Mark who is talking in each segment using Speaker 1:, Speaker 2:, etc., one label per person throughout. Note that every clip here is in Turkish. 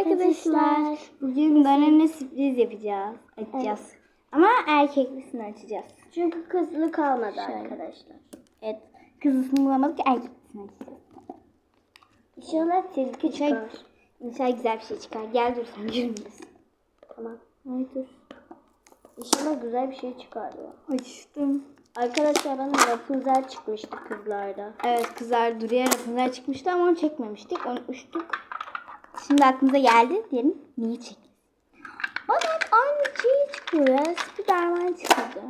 Speaker 1: arkadaşlar. Bugün Dana'na sürpriz yapacağız. Açacağız. Ama erkeklisini açacağız.
Speaker 2: Çünkü kızlı kalmadı
Speaker 1: Şöyle.
Speaker 2: arkadaşlar.
Speaker 1: Evet. Kızısını bulamadık erkeklisini açacağız.
Speaker 2: İnşallah tilki çıkar.
Speaker 1: İnşallah güzel bir şey çıkar. Gel dur sen görünmesin.
Speaker 2: Tamam.
Speaker 1: Ay dur.
Speaker 2: İnşallah güzel bir şey çıkar ya.
Speaker 1: Açtım.
Speaker 2: Arkadaşlar bana Rapunzel çıkmıştı kızlarda.
Speaker 1: Evet kızlar Duru'ya Rapunzel çıkmıştı ama onu çekmemiştik. Onu uçtuk. Şimdi aklımıza geldi. Diyelim niye çek? Hep aynı şey çıkıyor ya. Spiderman çıkıyordu.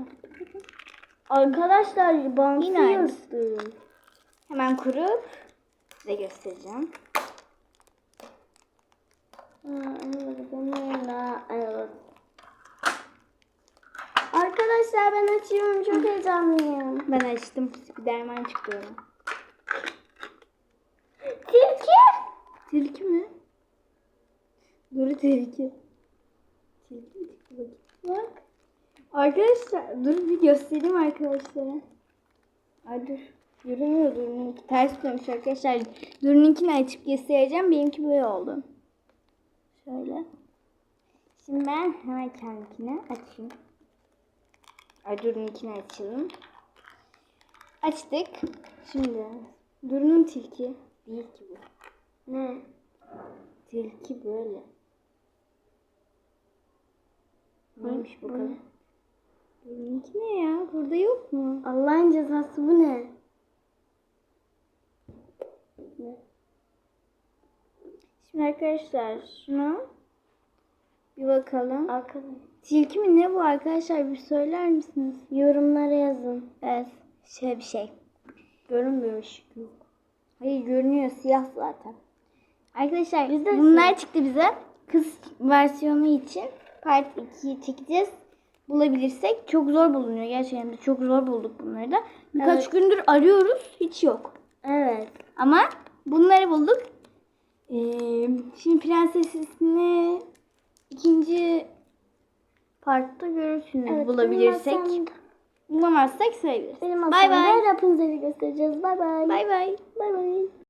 Speaker 2: Arkadaşlar bantı
Speaker 1: aynı. Hemen kurup size göstereceğim.
Speaker 2: Arkadaşlar ben açıyorum çok heyecanlıyım.
Speaker 1: Ben açtım. Spiderman ona.
Speaker 2: Tilki.
Speaker 1: Tilki mi? Duru çıktı bakayım. Bak. Arkadaşlar dur bir göstereyim arkadaşlara. Ay dur. Görünmüyor Duru'nunki. Ters dönmüş arkadaşlar. Duru'nunkini açıp göstereceğim. Benimki böyle oldu. Şöyle. Şimdi ben hemen kendimkini açayım. Ay Duru'nunkini açalım. Açtık. Şimdi Duru'nun tilki değil ki bu.
Speaker 2: Ne?
Speaker 1: Tilki böyle. Neymiş bakalım. Benimki ne ya? Burada yok mu?
Speaker 2: Allah'ın cezası bu ne? Ne?
Speaker 1: Şimdi arkadaşlar şunu bir bakalım.
Speaker 2: Arkadaşlar
Speaker 1: Tilki mi ne bu arkadaşlar bir söyler misiniz?
Speaker 2: yorumlara yazın.
Speaker 1: Evet. Şöyle bir şey. Görünmüyor Yok. Hayır görünüyor siyah zaten. Arkadaşlar
Speaker 2: Bizde
Speaker 1: bunlar çıktı bize. Kız versiyonu için part 2'yi çekeceğiz. Bulabilirsek çok zor bulunuyor gerçekten de çok zor bulduk bunları da. Birkaç
Speaker 2: Evet.
Speaker 1: gündür arıyoruz hiç yok.
Speaker 2: Evet.
Speaker 1: Ama bunları bulduk. Ee, şimdi prensesini ikinci partta görürsünüz
Speaker 2: evet
Speaker 1: bulabilirsek. Bulamazsak.
Speaker 2: Benim
Speaker 1: Bay bay.
Speaker 2: Rapunzel'i göstereceğiz. Bay bay.
Speaker 1: Bay bay.
Speaker 2: Bay bay.